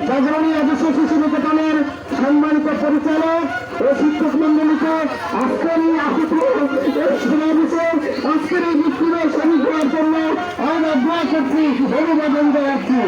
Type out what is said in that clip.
বজরণী রাজস্ব শিশু নিকেতনের সম্মানিত পরিচালক ও শিক্ষক মন্ডলীকে আজকের এই আসিত আজকের এই বিক্ষোভের সমীক্ষার জন্য আমরা দোয়া করছি অভিবাদন জানাচ্ছি